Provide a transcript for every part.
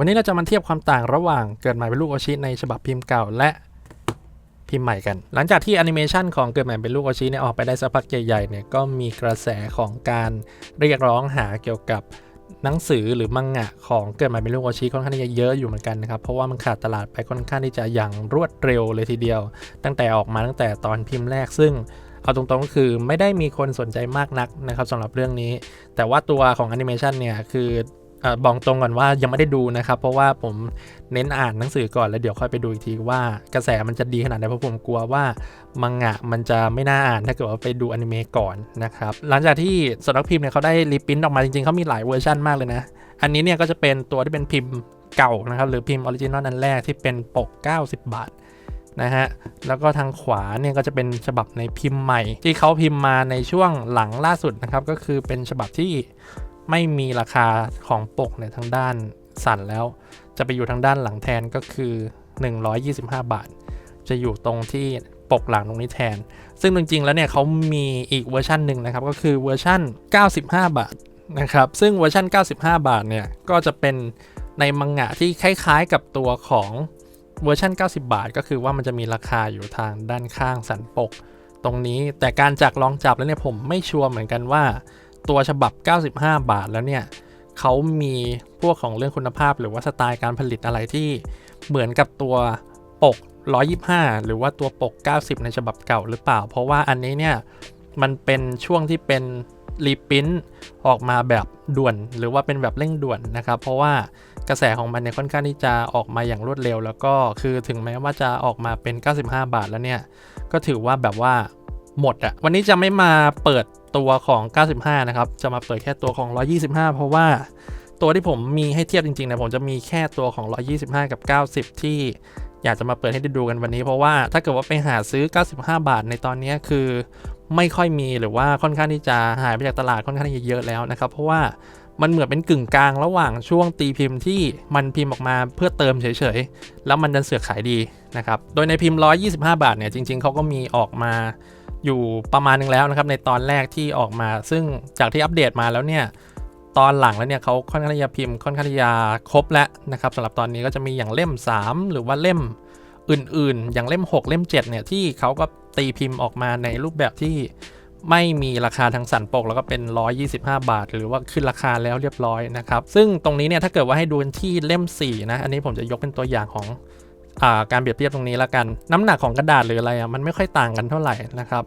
วันนี้เราจะมาเทียบความต่างระหว่างเกิดใหม่เป็นลูกโอชิในฉบับพิมพ์เก่าและพิมพ์ใหม่กัน หลังจากที่แอนิเมชันของเกิดใหม่เป็นลูกโอชิเนี่ยออกไปได้สักพักใหญ่ๆเนี่ยก็มีกระแสของการเรียกร้องหาเกี่ยวกับหนังสือหรือมังงะของเกิดใหม่เป็นลูกโอชิค่อนข้างที่จะเยอะอยู่เหมือนกันนะครับ เพราะว่ามันขาดตลาดไปค่อนข้างที่จะอย่างรวดเร็วเลยทีเดียว ตั้งแต่ออกมาตั้งแต่ตอนพิมพ์แรกซึ่งเอาตรงๆก็คือไม่ได้มีคนสนใจมากนักนะครับสำหรับเรื่องนี้ แต่ว่าตัวของแอนิเมชันเนี่ยคือ บอกตรงก่อนว่ายังไม่ได้ดูนะครับ เพราะว่าผมเน้นอ่านหนังสือก่อนแล้วเดี๋ยวค่อยไปดูอีกทีว่ากระแสมันจะดีขนาดไหนเพราะผมกลัวว่ามังงะมันจะไม่น่าอ่านถ้าเกิดว่าไปดูอนิเมะก่อนนะครับหลังจากที่สำนักพิมพ์เนี่ยเขาได้รีพิมพ์ออกมาจริงๆเขามีหลายเวอร์ชันมากเลยนะ อันนี้เนี่ยก็จะเป็นตัวที่เป็นพิมพ์เก่านะครับหรือพิมพ์ออริจินอลนันแรกที่เป็นปก 90 บาทนะฮะ แล้วก็ทางขวาเนี่ยก็จะเป็นฉบับในพิมพ์ใหม่ ที่เขาพิมพ์มาในช่วงหลังล่าสุดนะครับ ก็คือเป็นฉบับที่ ไม่มีราคาของปกเนี่ยทางด้านสั่นแล้ว จะไปอยู่ทางด้านหลังแทนก็คือ 125 บาท จะอยู่ตรงที่ปกหลังตรงนี้แทน ซึ่งจริงๆแล้วเนี่ยเขามีอีกเวอร์ชันหนึ่งนะครับ ก็คือเวอร์ชัน95 บาทนะครับ ซึ่งเวอร์ชัน95 บาทเนี่ยก็จะเป็นในมังงะที่คล้ายๆกับตัวของเวอร์ชัน90 บาท ก็คือว่ามันจะมีราคาอยู่ทางด้านข้างสันปก ตรงนี้แต่การจากลองจับแล้วเนี่ยผมไม่ชัวร์เหมือนกันว่า ตัวฉบับ 95 บาทแล้วเนี่ยเขามีพวกของเรื่องคุณภาพ หรือว่าสไตล์การผลิตอะไรที่เหมือนกับตัวปก 125 หรือว่าตัวปก 90 ในฉบับเก่าหรือเปล่า เพราะว่าอันนี้เนี่ยมันเป็นช่วงที่เป็นรีพินออกมาแบบด่วน หรือว่าเป็นแบบเร่งด่วนนะครับ เพราะว่ากระแสของมันเนี่ยค่อนข้างที่จะออกมาอย่างรวดเร็ว แล้วก็คือถึงแม้ว่าจะออกมาเป็น 95 บาทแล้วเนี่ย ก็ถือว่าแบบว่า หมดอะวันนี้จะไม่มาเปิดตัวของ 95 นะครับ จะมาเปิดแค่ตัวของ 125 เพราะว่าตัวที่ผมมีให้เทียบจริงๆเนี่ยผมจะมีแค่ตัวของ 125 กับ 90 ที่อยากจะมาเปิดให้ได้ดูกันวันนี้ เพราะว่าถ้าเกิดว่าไปหาซื้อ 95 บาทในตอนนี้คือไม่ค่อยมีหรือว่าค่อนข้างที่จะหายไปจากตลาดค่อนข้างที่จะเยอะแล้วนะครับ เพราะว่ามันเหมือนเป็นกึ่งกลางระหว่างช่วงตีพิมพ์ที่มันพิมพ์ออกมาเพื่อเติมเฉยๆ แล้วมันดันเสือกขายดีนะครับ โดยในพิมพ์ 125 บาทเนี่ยจริงๆเขาก็มีออกมา อยู่ประมาณนึงแล้วนะครับในตอนแรกที่ออกมา ซึ่งจากที่อัปเดตมาแล้วเนี่ยตอนหลังแล้วเนี่ยเขาค่อนข้างที่จะพิมพ์ค่อนข้างที่จะครบแล้วนะครับสำหรับตอนนี้ก็จะมีอย่างเล่ม 3 หรือว่าเล่มอื่นๆ อย่างเล่ม 6 เล่ม 7 เนี่ยที่เขาก็ตีพิมพ์ออกมาในรูปแบบที่ไม่มีราคาทางสันปกแล้วก็เป็น 125 บาท หรือว่าขึ้นราคาแล้วเรียบร้อยนะครับ ซึ่งตรงนี้เนี่ยถ้าเกิดว่าให้ดูที่เล่ม 4 นะ อันนี้ผมจะยกเป็นตัวอย่างของ การเปรียบเทียบตรงนี้แล้วกัน น้ำหนักของกระดาษหรืออะไรอะมันไม่ค่อยต่างกันเท่าไหร่นะครับ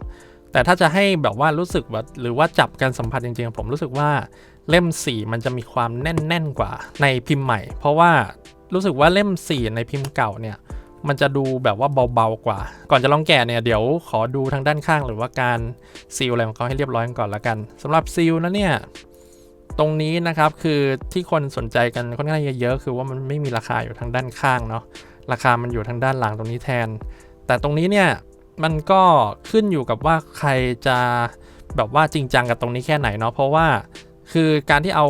แต่ถ้าจะให้แบบว่ารู้สึกว่าหรือว่าจับกันสัมผัสจริงๆ ผมรู้สึกว่าเล่ม 4 มันจะมีความแน่นๆกว่าในพิมพ์ใหม่ เพราะว่ารู้สึกว่าเล่ม 4 ในพิมพ์เก่าเนี่ยมันจะดูแบบว่าเบาๆกว่า ก่อนจะลองแกะเนี่ยเดี๋ยวขอดูทางด้านข้าง หรือว่าการซีลอะไรของเขาให้เรียบร้อยก่อนละกันสำหรับซีลนะเนี่ยตรงนี้นะครับคือที่คนสนใจกันค่อนข้างเยอะๆคือว่ามันไม่มีราคาอยู่ทางด้านข้างเนาะ ราคามันอยู่ทางด้านหลังตรงนี้แทน แต่ตรงนี้เนี่ยมันก็ขึ้นอยู่กับว่าใครจะแบบว่าจริงจังกับตรงนี้แค่ไหนเนาะเพราะว่าคือการที่เอา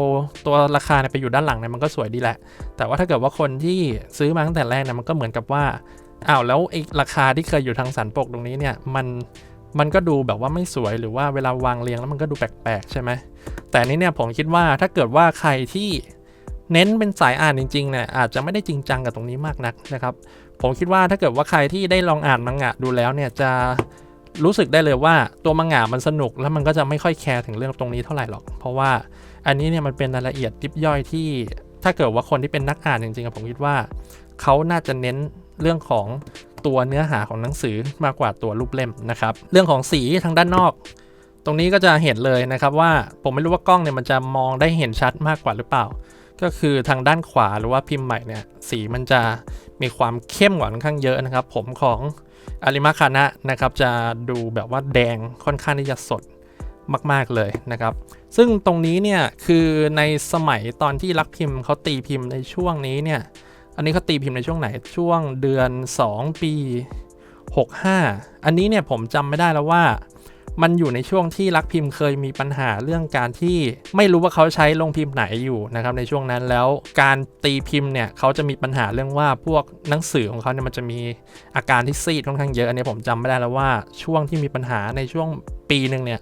ตัวราคาไปอยู่ด้านหลังเนี่ยมันก็สวยดีแหละ แต่ว่าถ้าเกิดว่าคนที่ซื้อมาตั้งแต่แรกเนี่ยมันก็เหมือนกับว่าอ้าวแล้วไอ้ราคาที่เคยอยู่ทางสันปกตรงนี้เนี่ยมันมันก็ดูแบบว่าไม่สวยหรือว่าเวลาวางเรียงแล้วมันก็ดูแปลกๆใช่ไหมแต่นนี้เนี่ยผมคิดว่าถ้าเกิดว่าใครที่ เน้นเป็นสายอ่านจริงๆเนี่ยอาจจะไม่ได้จริงจังกับตรงนี้มากนักนะครับ ผมคิดว่าถ้าเกิดว่าใครที่ได้ลองอ่านมังงะดูแล้วเนี่ยจะรู้สึกได้เลยว่าตัวมังงะมันสนุกแล้วมันก็จะไม่ค่อยแคร์ถึงเรื่องตรงนี้เท่าไหร่หรอก เพราะว่าอันนี้เนี่ยมันเป็นรายละเอียดยิบย่อยที่ ถ้าเกิดว่าคนที่เป็นนักอ่านจริงๆผมคิดว่าเขาน่าจะเน้นเรื่องของตัวเนื้อหาของหนังสือมากกว่าตัวรูปเล่มนะครับ เรื่องของสีทางด้านนอก ตรงนี้ก็จะเห็นเลยนะครับว่าผมไม่รู้ว่ากล้องเนี่ยมันจะมองได้เห็นชัดมากกว่าหรือเปล่า ก็คือทางด้านขวาหรือว่าพิมพ์ใหม่เนี่ยสีมันจะมีความเข้มกว่าค่อนข้างเยอะนะครับ ผมของอาริมาคานะนะครับจะดูแบบว่าแดงค่อนข้างที่จะสดมาก ๆ เลยนะครับ ซึ่งตรงนี้เนี่ยคือในสมัยตอนที่รักพิมพ์เขาตีพิมพ์ในช่วงนี้เนี่ย อันนี้เขาตีพิมพ์ในช่วงไหนช่วงเดือน 2 ปี 65 อันนี้เนี่ยผมจำไม่ได้แล้วว่า มันอยู่ในช่วงที่รักพิมพ์เคยมีปัญหาเรื่องการที่ไม่รู้ว่าเขาใช้ลงพิมพ์ไหนอยู่นะครับในช่วงนั้นแล้วการตีพิมพ์เนี่ยเขาจะมีปัญหาเรื่องว่าพวกหนังสือของเขาเนี่ยมันจะมีอาการที่ซีดค่อนข้างเยอะอันนี้ผมจำไม่ได้แล้วว่าช่วงที่มีปัญหาในช่วงปีหนึ่งเนี่ย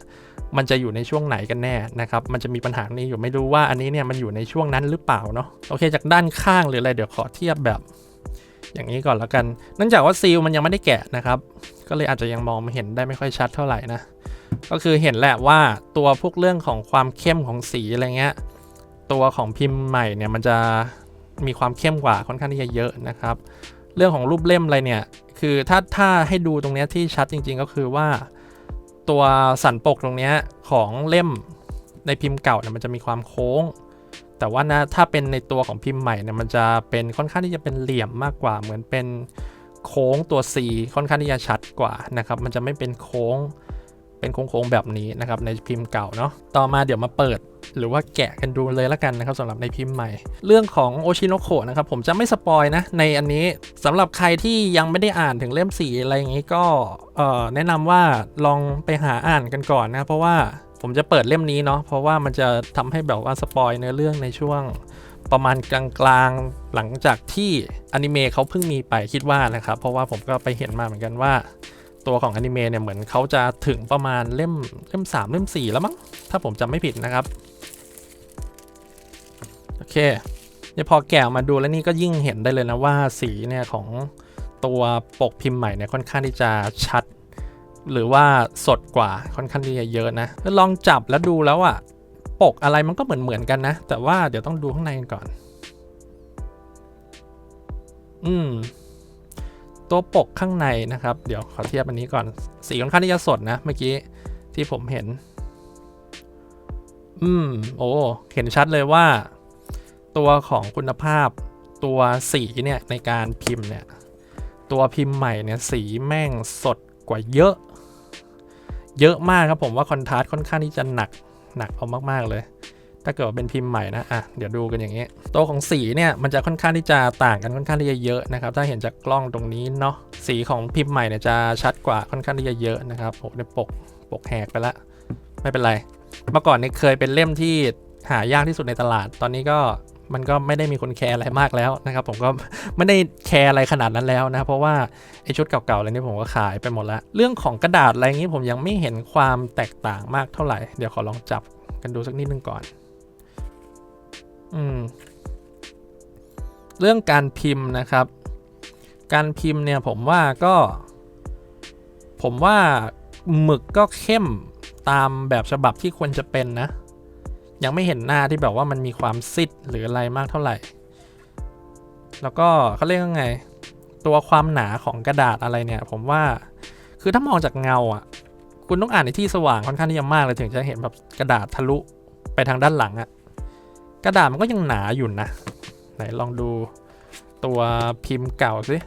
มันจะอยู่ในช่วงไหนกันแน่นะครับ มันจะมีปัญหานี้อยู่ไม่รู้ว่าอันนี้เนี่ยมันอยู่ในช่วงนั้นหรือเปล่าเนาะ โอเค จากด้านข้างหรืออะไรเดี๋ยวขอเทียบแบบ อย่างนี้ก่อนแล้วกัน เนื่องจากว่าซีลมันยังไม่ได้แกะนะครับ ก็เลยอาจจะยังมองไม่เห็นได้ไม่ค่อยชัดเท่าไหร่นะ ก็คือเห็นแหละว่าตัวพวกเรื่องของความเข้มของสีอะไรเงี้ย ตัวของพิมพ์ใหม่เนี่ยมันจะมีความเข้มกว่าค่อนข้างที่จะเยอะนะครับ เรื่องของรูปเล่มอะไรเนี่ย คือถ้าถ้าให้ดูตรงนี้ที่ชัดจริง ๆ ก็คือว่า ตัวสันปกตรงนี้ของเล่มในพิมพ์เก่าเนี่ยมันจะมีความโค้ง แต่ว่านะถ้าเป็นในตัวของพิมพ์ใหม่เนี่ยมันจะเป็นค่อนข้างที่จะเป็นเหลี่ยมมากกว่าเหมือนเป็น โค้งตัว C ค่อนข้างที่จะชัดกว่านะครับ มันจะไม่เป็นโค้งเป็นโค้งๆแบบนี้นะครับในพิมพ์เก่าเนาะ ต่อมาเดี๋ยวมาเปิดหรือว่าแกะกันดูเลยละกันนะครับสำหรับในพิมพ์ใหม่ เรื่องของโอชิโนโ a นะครับผมจะไม่สปอยนะในอันนี้สำหรับใครที่ยังไม่ได้อ่านถึงเล่มสีอะไรอย่างนี้ก็แนะนำว่าลองไปหาอ่านกันก่อนนะเพราะว่าผมจะเปิดเล่มนี้เนาะเพราะว่ามันจะทำให้แบบว่าสปอยเนื้อเรื่องในช่วง ประมาณกลางๆหลังจากที่อนิเมะเขาเพิ่งมีไปคิดว่านะครับ เพราะว่าผมก็ไปเห็นมาเหมือนกันว่า ตัวของอนิเมะเนี่ยเหมือนเขาจะถึงประมาณเล่มเล่ม 3 เล่ม 4 แล้วมั้งถ้าผมจำไม่ผิดนะครับ โอเคเนี่ยพอแกะมาดูแล้วนี่ก็ยิ่งเห็นได้เลยนะว่าสีเนี่ยของตัวปกพิมพ์ใหม่เนี่ยค่อนข้างที่จะชัด หรือว่าสดกว่าค่อนข้างที่จะเยอะนะแล้วลองจับแล้วดูแล้วอะ ปกอะไรมันก็เหมือนเหมือนๆกันนะ แต่ว่าเดี๋ยวต้องดูข้างในกันก่อน อืม ตัวปกข้างในนะครับ เดี๋ยวขอเทียบอันนี้ก่อน สีค่อนข้างที่จะสดนะ เมื่อกี้ที่ผมเห็น อืม โอ้ เห็นชัดเลยว่า ตัวของคุณภาพ ตัวสีเนี่ยในการพิมพ์เนี่ย ตัวพิมพ์ใหม่เนี่ยสีแม่งสดกว่าเยอะ เยอะมากครับผมว่าคอนทราสต์ค่อนข้างที่จะหนัก หนักเอามากๆเลย ถ้าเกิดว่าเป็นพิมพ์ใหม่นะอะเดี๋ยวดูกันอย่างนี้ ตัวของสีเนี่ยมันจะค่อนข้างที่จะต่างกันค่อนข้างที่จะเยอะนะครับถ้าเห็นจากกล้องตรงนี้เนาะสีของพิมพ์ใหม่เนี่ยจะชัดกว่าค่อนข้างที่จะเยอะนะครับโอ้ในปกปกแหกไปละไม่เป็นไร เมื่อก่อนเนี่ยเคยเป็นเล่มที่หายากที่สุดในตลาด ตอนนี้ก็ มันก็ไม่ได้มีคนแคร์อะไรมากแล้วนะครับ ผมก็ไม่ได้แคร์อะไรขนาดนั้นแล้วนะเพราะว่าไอชุดเก่าๆอะไรนี่ผมก็ขายไปหมดแล้ว เรื่องของกระดาษอะไรงนี้ผมยังไม่เห็นความแตกต่างมากเท่าไหร่ เดี๋ยวขอลองจับกันดูสักนิดนึงก่อน อืม เรื่องการพิมพ์นะครับ การพิมพ์เนี่ยผมว่าก็ ผมว่าหมึกก็เข้มตามแบบฉบับที่ควรจะเป็นนะ ยังไม่เห็นหน้าที่แบบว่ามันมีความซิดหรืออะไรมากเท่าไหร่ แล้วก็เขาเรียกว่าไง ตัวความหนาของกระดาษอะไรเนี่ย ผมว่าคือถ้ามองจากเงาอะ คุณต้องอ่านในที่สว่างค่อนข้างที่จะมากเลยถึงจะเห็นแบบกระดาษทะลุไปทางด้านหลังอะกระดาษมันก็ยังหนาอยู่นะ ไหนลองดูตัวพิมพ์เก่าสิ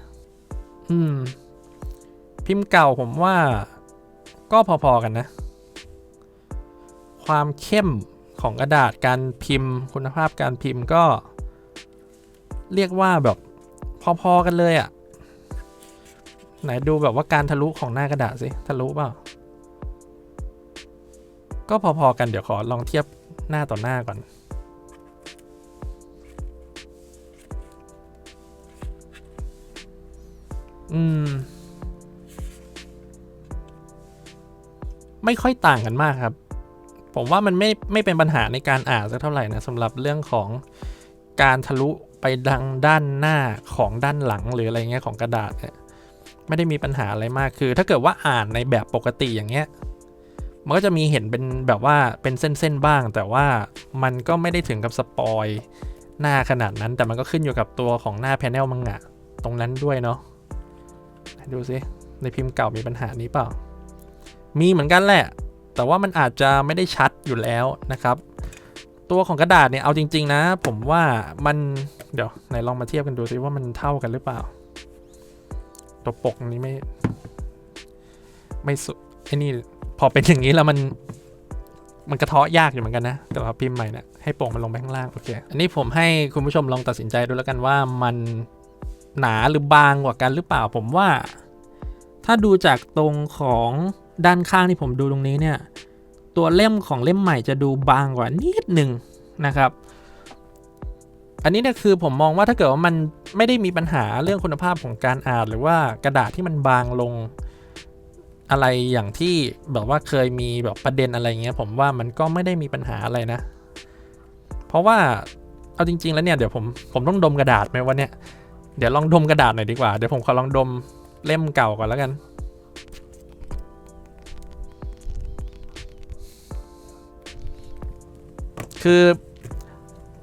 อืม พิมพ์เก่าผมว่าก็พอๆกันนะ ความเข้ม ของกระดาษการพิมพ์ คุณภาพการพิมพ์ก็ เรียกว่าแบบพอๆกันเลยอะ่ะ ไหนดูแบบว่าการทะลุของหน้ากระดาษสิทะลุเปล่าก็พอๆกันเดี๋ยวขอลองเทียบหน้าต่อหน้าก่อน อืม ไม่ค่อยต่างกันมากครับ ผมว่ามันไม่ไม่เป็นปัญหาในการอ่านสักเท่าไหร่นะสำหรับเรื่องของการทะลุไปดังด้านหน้าของด้านหลังหรืออะไรเงี้ยของกระดาษเนี่ยไม่ได้มีปัญหาอะไรมากคือ ถ้าเกิดว่าอ่านในแบบปกติอย่างเงี้ยมันก็จะมีเห็นเป็นแบบว่าเป็นเส้นๆบ้าง แต่ว่ามันก็ไม่ได้ถึงกับสปอยหน้าขนาดนั้น แต่มันก็ขึ้นอยู่กับตัวของหน้าแพนเนลมังงะตรงนั้นด้วยเนาะดูสิในพิมพ์เก่ามีปัญหานี้เปล่า มีเหมือนกันแหละ แต่ว่ามันอาจจะไม่ได้ชัดอยู่แล้วนะครับ ตัวของกระดาษเนี่ยเอาจริง ๆ นะ ผมว่ามันเดี๋ยวไหนลองมาเทียบกันดูซิว่ามันเท่ากันหรือเปล่า ตัวปกนี้ไม่ ไม่สุไอ้นี่พอเป็นอย่างนี้แล้วมันมันกระเทาะยากอยู่เหมือนกันนะ แต่ว่าพิมพ์ใหม่เนี่ยให้โป่งมันลงไปข้างล่างโอเค อันนี้ผมให้คุณผู้ชมลองตัดสินใจดูแล้วกันว่ามันหนาหรือบางกว่ากันหรือเปล่า ผมว่า ถ้าดูจากตรงของ ด้านข้างที่ผมดูตรงนี้เนี่ย ตัวเล่มของเล่มใหม่จะดูบางกว่านิดหนึ่งนะครับ อันนี้เนี่ยคือผมมองว่าถ้าเกิดว่ามันไม่ได้มีปัญหาเรื่องคุณภาพของการอ่าน หรือว่ากระดาษที่มันบางลงอะไรอย่างที่แบบว่าเคยมีแบบประเด็นอะไรเงี้ย ผมว่ามันก็ไม่ได้มีปัญหาอะไรนะ เพราะว่าเอาจริง ๆ แล้วเนี่ยเดี๋ยวผมผมต้องดมกระดาษไหมวันเนี้ยเดี๋ยวลองดมกระดาษหน่อยดีกว่า เดี๋ยวผมขอลองดมเล่มเก่าก่อนแล้วกัน คือ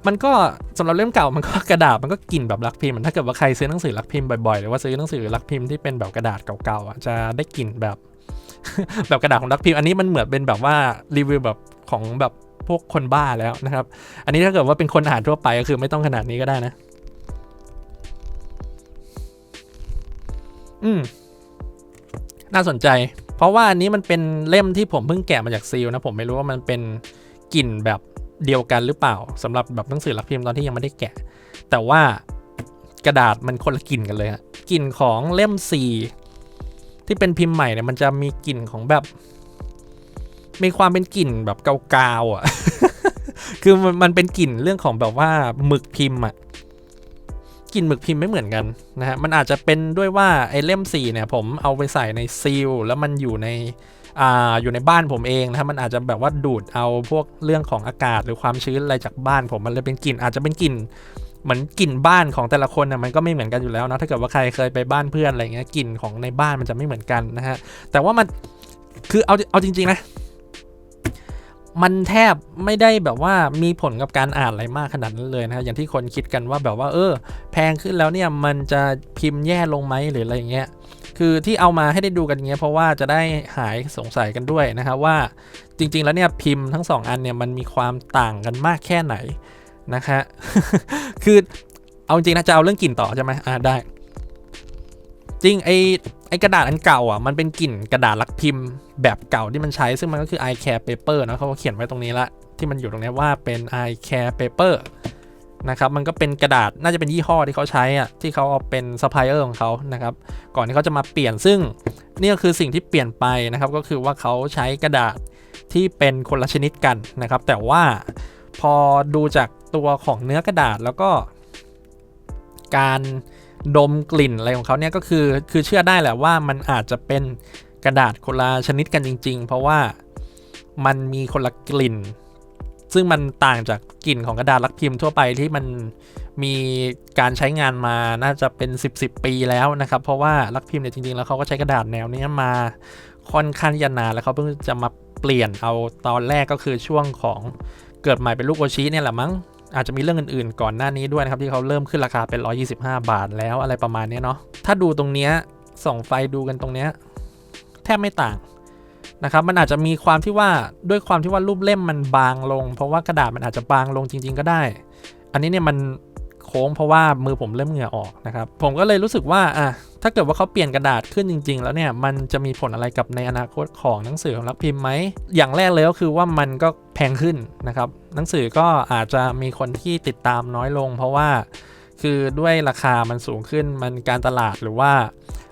มันก็สำหรับเล่มเก่ามันก็กระดาษมันก็กลิ่นแบบลักพิมพ์ถ้าเกิดว่าใครซื้อหนังสือลักพิมพ์บ่อยๆหรือว่าซื้อหนังสือลักพิมพ์ที่เป็นแบบกระดาษเก่าๆอะจะได้กลิ่นแบบแบบกระดาษของลักพิมพ์อันนี้มันเหมือนเป็นแบบว่ารีวิวแบบของแบบพวกคนบ้าแล้วนะครับ อันนี้ถ้าเกิดว่าเป็นคนอ่านทั่วไปก็คือไม่ต้องขนาดนี้ก็ได้นะ อืม น่าสนใจ เพราะว่าอันนี้มันเป็นเล่มที่ผมเพิ่งแกะมาจากซีลนะ ผมไม่รู้ว่ามันเป็นกลิ่นแบบ เดียวกันหรือเปล่าสำหรับแบบหนังสือหลักพิมพ์ตอนที่ยังไม่ได้แกะ แต่ว่ากระดาษมันคนละกลิ่นกันเลยฮะกลิ่นของเล่มสีที่เป็นพิมพ์ใหม่เนี่ยมันจะมีกลิ่นของแบบ มีความเป็นกลิ่นแบบเกาๆอะ คือมันมันเป็นกลิ่นเรื่องของแบบว่าหมึกพิมพ์อะกลิ่นหมึกพิมพ์ไม่เหมือนกันนะฮะ มันอาจจะเป็นด้วยว่าไอ้เล่มสีเนี่ย ผมเอาไปใส่ในซีลแล้วมันอยู่ใน ออยู่ในบ้านผมเองนะครับมันอาจจะแบบว่าดูดเอาพวกเรื่องของอากาศหรือความชื้นอะไรจากบ้านผมมันเลยเป็นกลิ่นอาจจะเป็นกลิ่นเหมือนกลิ่นบ้านของแต่ละคนนะมันก็ไม่เหมือนกันอยู่แล้วนะถ้าเกิดว่าใครเคยไปบ้านเพื่อนอะไรเงี้ยกลิ่นของในบ้านมันจะไม่เหมือนกันนะฮะแต่ว่ามันคือเอาเอาจริงๆนะมันแทบไม่ได้แบบว่ามีผลกับการอ่านอะไรมากขนาดนั้นเลยนะฮะอย่างที่คนคิดกันว่าแบบว่าเออ แพงขึ้นแล้วเนี่ยมันจะพิมพ์แย่ลงไหมหรืออะไรเงี้ย คือที่เอามาให้ได้ดูกันเงี้ยเพราะว่าจะได้หายสงสัยกันด้วยนะครับว่าจริง ๆ แล้วเนี่ยพิมพ์ทั้งสองอันเนี่ยมันมีความต่างกันมากแค่ไหนนะคะคือเอาจริงนะจะเอาเรื่องกลิ่นต่อใช่ไหมอ่าได้ จริงไอไอกระดาษอันเก่าอะมันเป็นกลิ่นกระดาษลักพิมพ์แบบเก่าที่มันใช้ซึ่งมันก็คือ i care paper นะเขาเขียนไว้ตรงนี้ละที่มันอยู่ตรงนี้ว่าเป็น i care paper นะครับมันก็เป็นกระดาษน่าจะเป็นยี่ห้อที่เขาใช้อะที่เขาเอาเป็นซัพพลายเออร์ของเขานะครับก่อนที่เขาจะมาเปลี่ยนซึ่งนี่ก็คือสิ่งที่เปลี่ยนไปนะครับก็คือว่าเขาใช้กระดาษที่เป็นคนละชนิดกันนะครับ แต่ว่าพอดูจากตัวของเนื้อกระดาษแล้วก็ การดมกลิ่นอะไรของเขาเนี่ยก็คือคือเชื่อได้แหละว่ามันอาจจะเป็นกระดาษคนละชนิดกันจริง ๆ เพราะว่ามันมีคนละกลิ่น ซึ่งมันต่างจากกลิ่นของกระดาษลักพิมพ์ทั่วไปที่มันมีการใช้งานมาน่าจะเป็น 10 10ปีแล้วนะครับ เพราะว่าลักพิมพ์เนี่ยจริงๆแล้วเขาก็ใช้กระดาษแนวนี้มาค่อนข้างยานานแล้วเขาเพิ่งจะมาเปลี่ยนเอาตอนแรกก็คือช่วงของเกิดใหม่เป็นลูกโอชิเนี่ยแหละมั้งอาจจะมีเรื่องอื่นๆก่อนหน้านี้ด้วยนะครับ ที่เขาเริ่มขึ้นราคาเป็น 125 บาทแล้วอะไรประมาณนี้เนาะถ้าดูตรงเนี้ยส่องไฟดูกันตรงเนี้ยแทบไม่ต่าง นะครับมันอาจจะมีความที่ว่าด้วยความที่ว่ารูปเล่มมันบางลง เพราะว่ากระดาษมันอาจจะบางลงจริง ๆ ก็ได้ อันนี้เนี่ยมันโค้งเพราะว่ามือผมเริ่มเหงื่อออกนะครับผมก็เลยรู้สึกว่าอะถ้าเกิดว่าเขาเปลี่ยนกระดาษขึ้นจริง ๆ แล้วเนี่ยมันจะมีผลอะไรกับในอนาคตของหนังสือของรักพิมพ์ไหมอย่างแรกเลยก็คือว่ามันก็แพงขึ้นนะครับหนังสือก็อาจจะมีคนที่ติดตามน้อยลง เพราะว่าคือด้วยราคามันสูงขึ้นมันการตลาดหรือว่า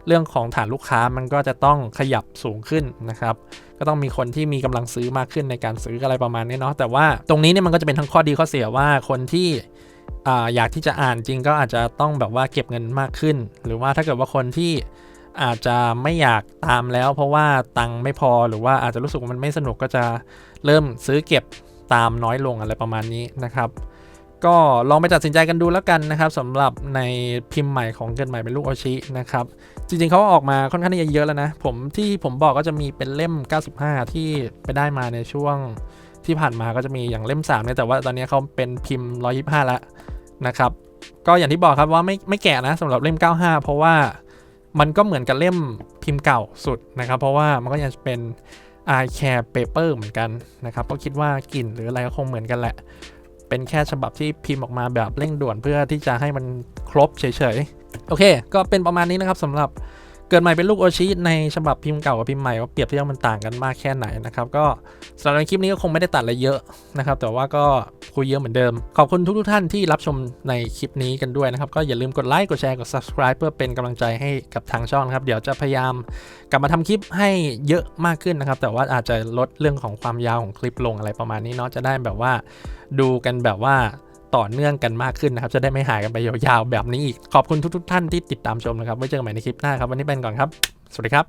เรื่องของฐานลูกค้ามันก็จะต้องขยับสูงขึ้นนะครับ ก็ต้องมีคนที่มีกำลังซื้อมากขึ้นในการซื้ออะไรประมาณนี้เนาะแต่ว่าตรงนี้เนี่ยมันก็จะเป็นทั้งข้อดีข้อเสียว่าคนที่ออยากที่จะอ่านจริงก็อาจจะต้องแบบว่าเก็บเงินมากขึ้น หรือว่าถ้าเกิดว่าคนที่อาจจะไม่อยากตามแล้ว เพราะว่าตังค์ไม่พอหรือว่าอาจจะรู้สึกว่ามันไม่สนุกก็จะเริ่มซื้อเก็บตามน้อยลงอะไรประมาณนี้นะครับ ก็ลองไปตัดสินใจกันดูแล้วกันนะครับสำหรับในพิมพ์ใหม่ของเกินใหม่เป็นลูกโอชินะครับ จริงๆเขาออกมาค่อนข้างที่จะเยอะแล้วนะ ผมที่ผมบอกก็จะมีเป็นเล่ม 95 ที่ไปได้มาในช่วงที่ผ่านมาก็จะมีอย่างเล่ม3เนี่ยแต่ว่าตอนนี้เขาเป็นพิมพ์ 125 แล้วนะครับ ก็อย่างที่บอกครับว่าไม่ไม่แก่นะสำหรับเล่ม 95 เพราะว่ามันก็เหมือนกับเล่มพิมพ์เก่าสุดนะครับ เพราะว่ามันก็ยังเป็น i care paper เหมือนกันนะครับก็คิดว่ากลิ่นหรืออะไรก็คงเหมือนกันแหละ เป็นแค่ฉบับที่พิมพ์ออกมาแบบเร่งด่วนเพื่อที่จะให้มันครบเฉยๆ โอเค ก็เป็นประมาณนี้นะครับสำหรับ เกิดใหม่เป็นลูกโอชิในฉบับพิมพ์เก่ากับพิมพ์ใหม่ว่าเปรียบเทียบมันต่างกันมากแค่ไหนนะครับก็สำหรับในคลิปนี้ก็คงไม่ได้ตัดอะไรเยอะนะครับแต่ว่าก็คุยเยอะเหมือนเดิม ขอบคุณทุกๆท่านที่รับชมในคลิปนี้กันด้วยนะครับก็อย่าลืมกดไลค์กดแชร์กด subscribe เพื่อเป็นกำลังใจให้กับทางช่องนะครับเดี๋ยวจะพยายามกลับมาทำคลิปให้เยอะมากขึ้นนะครับแต่ว่าอาจจะลดเรื่องของความยาวของคลิปลงอะไรประมาณนี้เนาะจะได้แบบว่าดูกันแบบว่า ต่อเนื่องกันมากขึ้นนะครับ จะได้ไม่หายกันไปยาวๆแบบนี้อีก ขอบคุณทุกๆท่านที่ติดตามชมนะครับ ไว้เจอกันใหม่ในคลิปหน้าครับ วันนี้เป็นก่อนครับ สวัสดีครับ